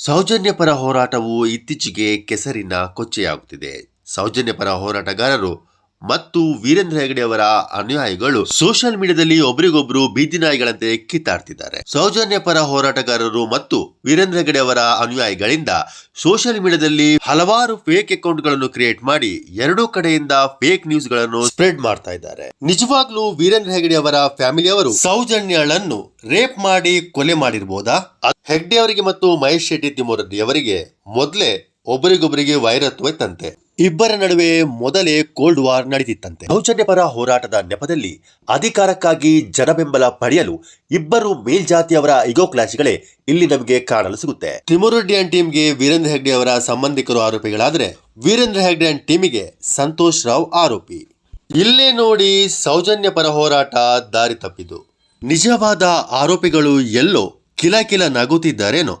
ಸೌಜನ್ಯಪರ ಹೋರಾಟವು ಇತ್ತೀಚೆಗೆ ಕೆಸರಿನ ಕೊಚ್ಚೆಯಾಗುತ್ತಿದೆ. ಸೌಜನ್ಯಪರ ಹೋರಾಟಗಾರರು ಮತ್ತು ವೀರೇಂದ್ರ ಹೆಗಡೆ ಅವರ ಅನುಯಾಯಿಗಳು ಸೋಷಿಯಲ್ ಮೀಡಿಯಾದಲ್ಲಿ ಒಬ್ಬರಿಗೊಬ್ಬರು ಬೀದಿ ನಾಯಿಗಳಂತೆ ಕಿತ್ತಾಡ್ತಿದ್ದಾರೆ. ಸೌಜನ್ಯಪರ ಹೋರಾಟಗಾರರು ಮತ್ತು ವೀರೇಂದ್ರ ಹೆಗಡೆ ಅವರ ಅನುಯಾಯಿಗಳಿಂದ ಸೋಷಿಯಲ್ ಮೀಡಿಯಾದಲ್ಲಿ ಹಲವಾರು ಫೇಕ್ ಅಕೌಂಟ್ಗಳನ್ನು ಕ್ರಿಯೇಟ್ ಮಾಡಿ ಎರಡೂ ಕಡೆಯಿಂದ ಫೇಕ್ ನ್ಯೂಸ್ಗಳನ್ನು ಸ್ಪ್ರೆಡ್ ಮಾಡ್ತಾ ಇದ್ದಾರೆ. ನಿಜವಾಗ್ಲೂ ವೀರೇಂದ್ರ ಹೆಗಡೆ ಅವರ ಫ್ಯಾಮಿಲಿಯವರು ಸೌಜನ್ಯಳನ್ನು ರೇಪ್ ಮಾಡಿ ಕೊಲೆ ಮಾಡಿರ್ಬೋದಾ? ಹೆಗ್ಡೆ ಅವರಿಗೆ ಮತ್ತು ಮಹೇಶ್ ಶೆಟ್ಟಿ ತಿಮ್ಮರೆಡ್ಡಿ ಅವರಿಗೆ ಮೊದಲೇ ಒಬ್ಬರಿಗೊಬ್ಬರಿಗೆ ವೈರತ್ವ ಇತ್ತಂತೆ. ಇಬ್ಬರ ನಡುವೆ ಮೊದಲೇ ಕೋಲ್ಡ್ ವಾರ್ ನಡೆದಿತ್ತಂತೆ ಸೌಜನ್ಯಪರ ಹೋರಾಟದ ನೆಪದಲ್ಲಿ ಅಧಿಕಾರಕ್ಕಾಗಿ ಜನಬೆಂಬಲ ಪಡೆಯಲು ಇಬ್ಬರು ಮೇಲ್ಜಾತಿಯವರ ಇಗೋ ಕ್ಲಾಶ್ಗಳೇ ಇಲ್ಲಿ ನಮಗೆ ಕಾಣಲು ಸಿಗುತ್ತೆ. ಅಂಡ್ ಟೀಮ್ಗೆ ವೀರೇಂದ್ರ ಹೆಗ್ಡೆ ಅವರ ಸಂಬಂಧಿಕರು ಆರೋಪಿಗಳಾದರೆ ವೀರೇಂದ್ರ ಹೆಗ್ಡೆ ಅಂಡ್ ಟೀಮಿಗೆ ಸಂತೋಷ್ ರಾವ್ ಆರೋಪಿ. ಇಲ್ಲೇ ನೋಡಿ ಸೌಜನ್ಯ ಪರ ಹೋರಾಟ ದಾರಿ ತಪ್ಪಿದ್ದು. ನಿಜವಾದ ಆರೋಪಿಗಳು ಎಲ್ಲೋ ಕಿಲಕಿಲ ಕಿಲ ನಗುತ್ತಿದ್ದಾರೇನೋ.